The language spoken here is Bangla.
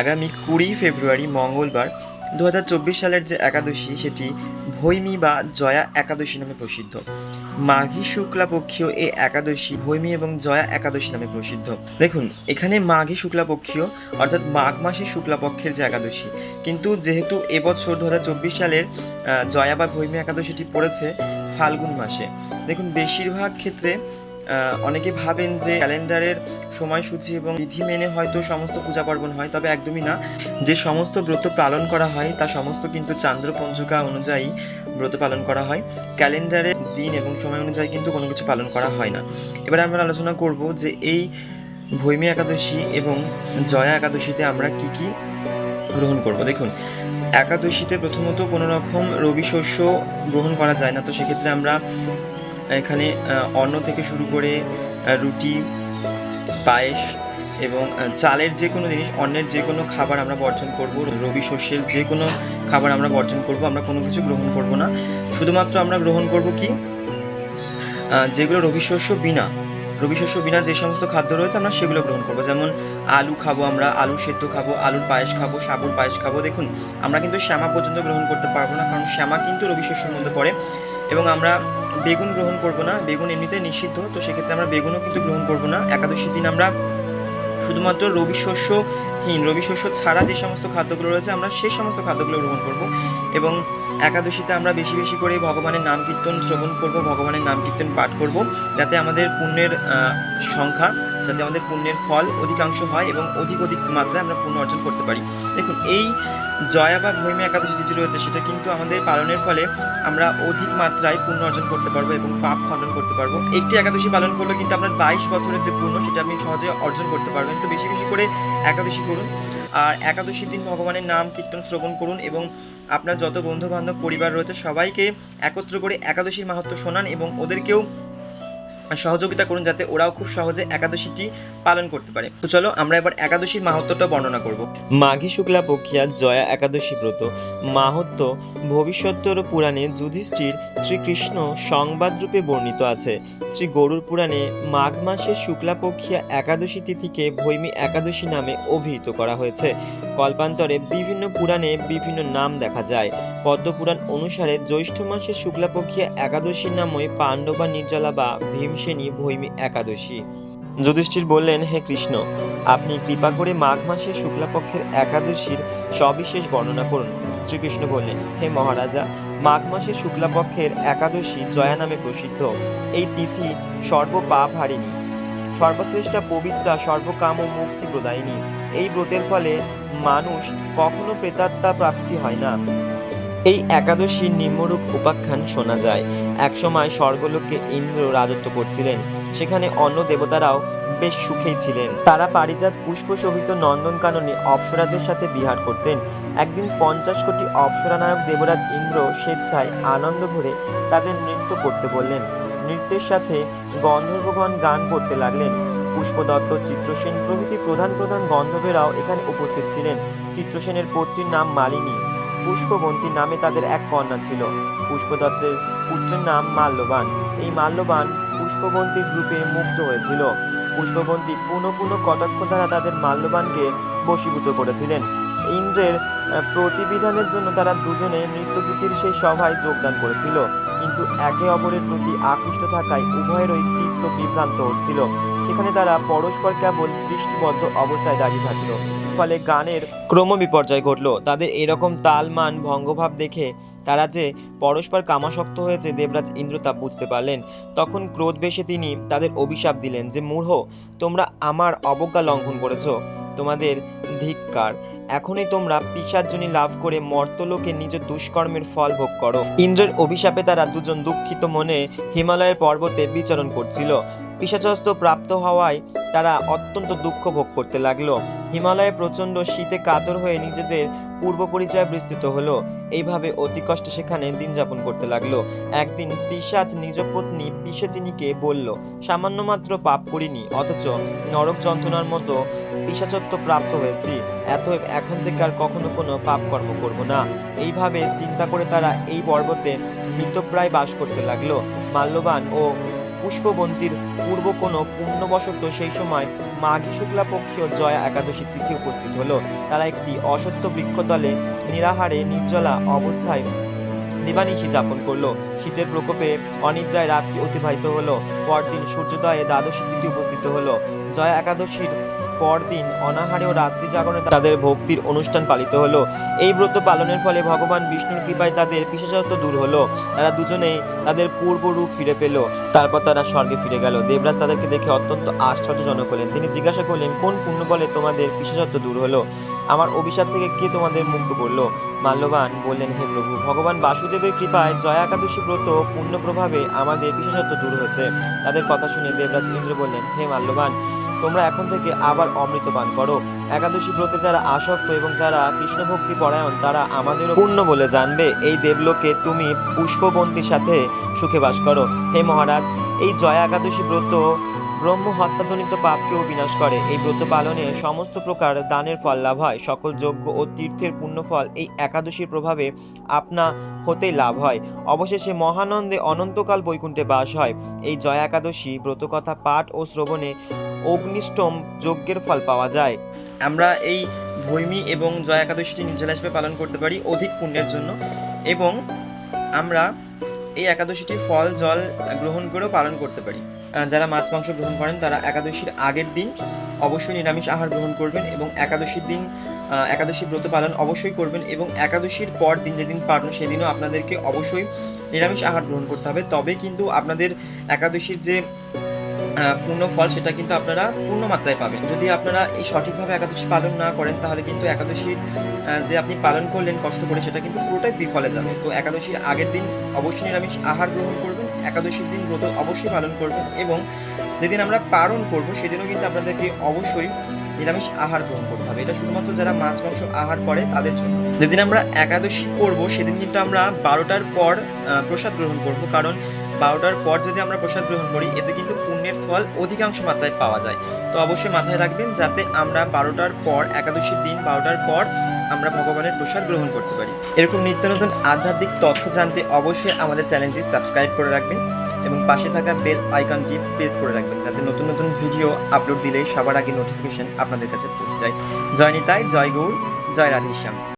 আগামী কুড়ি ফেব্রুয়ারি মঙ্গলবার দু হাজার চব্বিশ সালের যে একাদশী, সেটি ভৈমী বা জয়া একাদশী নামে প্রসিদ্ধ। মাঘী শুক্লাপক্ষীয় এই একাদশী ভৈমী এবং জয়া একাদশী নামে প্রসিদ্ধ। দেখুন, এখানে মাঘী শুক্লাপক্ষীয় অর্থাৎ মাঘ মাসের শুক্লাপক্ষের যে একাদশী, কিন্তু যেহেতু এবছর দু হাজার চব্বিশ সালের জয়া বা ভৈমী একাদশীটি পড়েছে ফাল্গুন মাসে। দেখুন, বেশিরভাগ ক্ষেত্রে অনেকে ভাবেন যে ক্যালেন্ডারের সময়সূচি এবং বিধি মেনে হয়তো সমস্ত পূজা পার্বণ হয়, তবে একদমই না। যে সমস্ত ব্রত পালন করা হয়, তা সমস্ত কিন্তু চান্দ্র পঞ্জিকা অনুযায়ী ব্রত পালন করা হয়। ক্যালেন্ডারের দিন এবং সময় অনুযায়ী কিন্তু কোনো কিছু পালন করা হয় না। এবার আমরা আলোচনা করব যে এই ভৈমী একাদশী এবং জয়া একাদশীতে আমরা কি কি গ্রহণ করব। দেখুন, একাদশীতে প্রথমত কোনো রকম রবি শস্য গ্রহণ করা যায় না, তো সেক্ষেত্রে আমরা এখানে অন্ন থেকে শুরু করে রুটি, পায়েস এবং চালের যে কোনো জিনিস অন্যের যে কোনো খাবার আমরা বর্জন করব, রবি শস্যের যে কোনো খাবার আমরা বর্জন করব, আমরা কোনো কিছু গ্রহণ করব না। শুধুমাত্র আমরা গ্রহণ করব কি? যেগুলো রবি শস্য বিনা, রবি শস্য বিনা যে সমস্ত খাদ্য রয়েছে আমরা সেগুলো গ্রহণ করব। যেমন আলু খাব আমরা, আলু সেদ্ধ খাব, আলুর পায়েস খাব, সাবুর পায়েস খাব, দেখুন আমরা কিন্তু শ্যামা পর্যন্ত গ্রহণ করতে পারব না, কারণ শ্যামা কিন্তু রবি শস্যের মধ্যে পড়ে এবং আমরা বেগুন গ্রহণ করব না, বেগুন এমনিতে নিষিদ্ধ, তো সেক্ষেত্রে আমরা বেগুনও কিন্তু গ্রহণ করব না। একাদশীর দিন আমরা শুধুমাত্র রবি শস্যহীন, রবি শস্য ছাড়া যে সমস্ত খাদ্যগুলো রয়েছে, আমরা সেই সমস্ত খাদ্যগুলো গ্রহণ করব। এবং একাদশীতে আমরা বেশি বেশি করে ভগবানের নাম কীর্তন শ্রবণ করব, ভগবানের নাম কীর্তন পাঠ করব, যাতে আমাদের পুণ্যের সংখ্যা যাতে আমাদের পুণ্যের ফল অধিকাংশ হয় এবং অধিক অধিক মাত্রায় আমরা পুণ্য অর্জন করতে পারি। দেখুন, এই জয়া বা ভৈমী একাদশী যেটি রয়েছে, সেটা কিন্তু আমাদের পালনের ফলে আমরা অধিক মাত্রায় পুণ্য অর্জন করতে পারব এবং পাপ খণ্ডন করতে পারব। একটি একাদশী পালন করলে কিন্তু আপনার বাইশ বছরের যে পুণ্য, সেটা আপনি সহজে অর্জন করতে পারবেন। তো বেশি বেশি করে একাদশী করুন। আর একাদশীর দিন ভগবানের নাম কীর্তন, শ্রবণ করুন এবং আপনার যত বন্ধু বান্ধব পরিবার রয়েছে, সবাইকে একত্র করে একাদশীর মাহাত্ম শোনান এবং ওদেরকেও সহযোগিতা করুন যাতে ওরাও খুব সহজে একাদশীটি পালন করতে পারে। তো চলো আমরা এবার একাদশীর মাহাত্মটা বর্ণনা করব। মাঘী শুক্লা পক্ষিয়া জয়া একাদশী ব্রত। মাহাত্ম ভবিষ্যত্তর পুরাণে যুধিষ্ঠির শ্রীকৃষ্ণ সংবাদরূপে বর্ণিত আছে। শ্রী গরুর পুরাণে মাঘ মাসের শুক্লাপক্ষিয়া একাদশী তিথিকে ভৈমী একাদশী নামে অভিহিত করা হয়েছে। কল্পান্তরে বিভিন্ন পুরাণে বিভিন্ন নাম দেখা যায়। পদ্মপুরাণ অনুসারে জ্যৈষ্ঠ মাসের শুক্লাপক্ষিয়া একাদশীর নামই পাণ্ডবা, নির্জলা বা ভীমসেনী ভৈমী একাদশী। যুধিষ্ঠির বললেন, হে কৃষ্ণ, আপনি কৃপা করে মাঘ মাসের শুক্লাপক্ষের একাদশীর সবিশেষ বর্ণনা করুন। শ্রীকৃষ্ণ বললেন, হে মহারাজা, মাঘ মাসের শুক্লাপক্ষের একাদশী জয়া নামে প্রসিদ্ধ। এই তিথি সর্বপাপ হারিণী সর্বশ্রেষ্ঠা পবিত্রা, সর্বকাম ও মুক্তি প্রদায়িনী। এই ব্রতের ফলে মানুষ কখনো প্রেতাত্মা প্রাপ্তি হয় না। এই একাদশীর নিম্নরূপ উপাখ্যান শোনা যায়। একসময় স্বর্গলোকে ইন্দ্র রাজত্ব করছিলেন। সেখানে অন্য দেবতারাও বেশ সুখেই ছিলেন। তারা পারিজাত পুষ্প শোভিত নন্দনকাননে অপ্সরাদের সাথে বিহার করতেন। একদিন পঞ্চাশ কোটি অপ্সরানায়ক দেবরাজ ইন্দ্র স্বেচ্ছায় আনন্দ ভরে তাদের নৃত্য করতে বললেন। নৃত্যের সাথে গন্ধর্বগণ গান করতে লাগলেন। পুষ্পদত্ত, চিত্রসেন প্রভৃতি প্রধান প্রধান গন্ধর্বেরাও এখানে উপস্থিত ছিলেন। চিত্রসেনের পত্রীর নাম মালিনী। পুষ্পবন্তী নামে তাদের এক কন্যা ছিল। পুষ্পদত্তের পুত্রের নাম মাল্যবান। এই মাল্যবান পুষ্পবন্তীর রূপে মুগ্ধ হয়েছিল। পুষ্পবন্তী পুনঃ পুনঃ কটাক্ষ দ্বারা তাদের মাল্যবানকে বশীভূত করেছিলেন। ইন্দ্রের প্রতিবিধানের জন্য তারা দুজনে নৃত্যগীতির সেই সভায় যোগদান করেছিল। কিন্তু একে অপরের প্রতি আকৃষ্ট থাকায় উভয়েরই চিত্ত বিভ্রান্ত হচ্ছিল। সেখানে তারা পরস্পর কেবল দৃষ্টিবদ্ধ অবস্থায় দাঁড়িয়ে থাকল। ফলে গানের ক্রম বিপর্যয় ঘটল। তাদের এরকম তালমান ভঙ্গভাব দেখে তারা যে পরস্পর কামাসক্ত হয়েছে দেবরাজ ইন্দ্র তা বুঝতে পারলেন। তখন ক্রোধ বেশে তিনি তাদের অভিশাপ দিলেন যে, মূঢ়, তোমরা আমার অবজ্ঞা লঙ্ঘন করেছ। তোমাদের ধিক্কার। এখনই তোমরা পিসার্জনী লাভ করে মর্তলোকে নিজ দুষ্কর্মের ফল ভোগ করো। ইন্দ্রের অভিশাপে তারা দুজন দুঃখিত মনে হিমালয়ের পর্বতে বিচরণ করছিল। পিসাচস্ত প্রাপ্ত হওয়ায় তারা অত্যন্ত দুঃখ ভোগ করতে লাগল। হিমালয়ে প্রচণ্ড শীতে কাতর হয়ে নিজেদের পূর্ব পরিচয় বিস্তৃত হলো। এইভাবে অতি কষ্টে সেখানে দিন যাপন করতে লাগল। একদিন পিসাচ নিজ পত্নী পিসাচিনীকে বলল, সামান্য মাত্র পাপ করিনি, অথচ নরক যন্ত্রণার মতো পিসাচত্ব প্রাপ্ত হয়েছি। এত এখন থেকে আর কখনো কোনো পাপ কর্ম করব না। এইভাবে চিন্তা করে তারা এই পর্বতে মৃতপ্রায় বাস করতে লাগল। মাল্যবান ও পুষ্পবন্তীর পূর্ব কোনো পূর্ণবশত সেই সময় মাঘী শুক্লা পক্ষীয় জয়া একাদশী তিথি উপস্থিত হলো। তারা একটি অসত্য বৃক্ষতলে নিরাহারে, নির্জলা অবস্থায় দিবানিশি যাপন করল। শীতের প্রকোপে অনিদ্রায় রাত্রি অতিবাহিত হলো। পরদিন সূর্যোদয়ে দ্বাদশী তিথি উপস্থিত হলো। জয়া একাদশীর পরদিন অনাহারে ও রাত্রি জাগরণে তাদের ভক্তির অনুষ্ঠান পালিত হলো। এই ব্রত পালনের ফলে ভগবান বিষ্ণুর কৃপায় তাদের বিশেষত্ব দূর হলো। তারা দুজনেই তাদের পূর্ব রূপ ফিরে পেল। তারপর তারা স্বর্গে ফিরে গেল। দেবরাজ তাদেরকে দেখে অত্যন্ত আশ্চর্যজনক হলেন। তিনি জিজ্ঞাসা করলেন, কোন পুণ্য বলে তোমাদের বিশেষত্ব দূর হলো? আমার অভিশাপ থেকে কে তোমাদের মুক্ত করল? মাল্যবান বললেন, হে প্রভু, ভগবান বাসুদেবের কৃপায় জয়া একাদশী ব্রত পূর্ণ প্রভাবে আমাদের বিশেষত্ব দূর হচ্ছে। তাদের কথা শুনে দেবরাজ ইন্দ্র বললেন, হে মাল্যবান তোমরা এখন থেকে আবার অমৃত পান করো। একাদশী ব্রতে যারা আসক্ত এবং যারা কৃষ্ণ ভক্তি পরায়ণ, তারা আমাদের পূর্ণ বলে জানবে। এই দেবলোকে তুমি পুষ্পবন্তির সাথে সুখে বাস করো। হে মহারাজ, এই জয়া একাদশী ব্রত ব্রহ্ম হত্যাজনিত পাপকেও বিনাশ করে। এই ব্রত পালনে সমস্ত প্রকার দানের ফল লাভ হয়। সকল যজ্ঞ ও তীর্থের পুণ্যফল এই একাদশীর প্রভাবে আপনা হতেই লাভ হয়। অবশেষে মহানন্দে অনন্তকাল বৈকুণ্ঠে বাস হয়। এই জয়া একাদশী ব্রতকথা পাঠ ও শ্রবণে অগ্নিষ্টম যজ্ঞের ফল পাওয়া যায়। আমরা এই ভৈমী এবং জয়া একাদশীটি হিসেবে পালন করতে পারি অধিক পুণ্যের জন্য এবং আমরা এই একাদশীটি ফল, জল গ্রহণ করেও পালন করতে পারি। যারা মাছ, মাংস গ্রহণ করেন, তারা একাদশীর আগের দিন অবশ্যই নিরামিষ আহার গ্রহণ করবেন এবং একাদশীর দিন একাদশী ব্রত পালন অবশ্যই করবেন এবং একাদশীর পর দিন যেদিন পালন সেদিনও আপনাদেরকে অবশ্যই নিরামিষ আহার গ্রহণ করতে হবে। তবে কিন্তু আপনাদের একাদশীর যে পূর্ণ ফল সেটা কিন্তু আপনারা পূর্ণ মাত্রায় পাবেন। যদি আপনারা এই সঠিকভাবে একাদশী পালন না করেন, তাহলে কিন্তু একাদশীর যে আপনি পালন করলেন, কষ্ট করে সেটা কিন্তু পুরোটাই বিফলে যাবে। তো একাদশীর আগের দিন অবশ্যই নিরামিষ আহার গ্রহণ করবেন, একাদশীর দিন ব্রত অবশ্যই পালন করবেন এবং যেদিন আমরা পালন করব, সেদিনও কিন্তু আপনাদেরকে অবশ্যই নিরামিষ আহার গ্রহণ করতে হবে। এটা শুধুমাত্র যারা মাছ, মাংস আহার করে, তাদের জন্য। যেদিন আমরা একাদশী করব, সেদিন কিন্তু আমরা বারোটার পর প্রসাদ গ্রহণ করব। কারণ বারোটার পর যদি আমরা প্রসাদ গ্রহণ করি, এতে কিন্তু পুণ্যের ফল অধিকাংশ মাত্রায় পাওয়া যায়। তো অবশ্যই মাথায় রাখবেন যাতে আমরা বারোটার পর, একাদশীর দিন বারোটার পর আমরা ভগবানের প্রসাদ গ্রহণ করতে পারি। এরকম নিত্য নতুন আধ্যাত্মিক তথ্য জানতে অবশ্যই আমাদের চ্যানেলটি সাবস্ক্রাইব করে রাখবেন এবং পাশে থাকা বেল আইকনটি প্রেস করে রাখবেন যাতে নতুন নতুন ভিডিও আপলোড দিলেই সবার আগে নোটিফিকেশন আপনাদের কাছে পৌঁছে যায়। জয় নিতাই, জয় গৌর, জয় রাধেশ্যাম।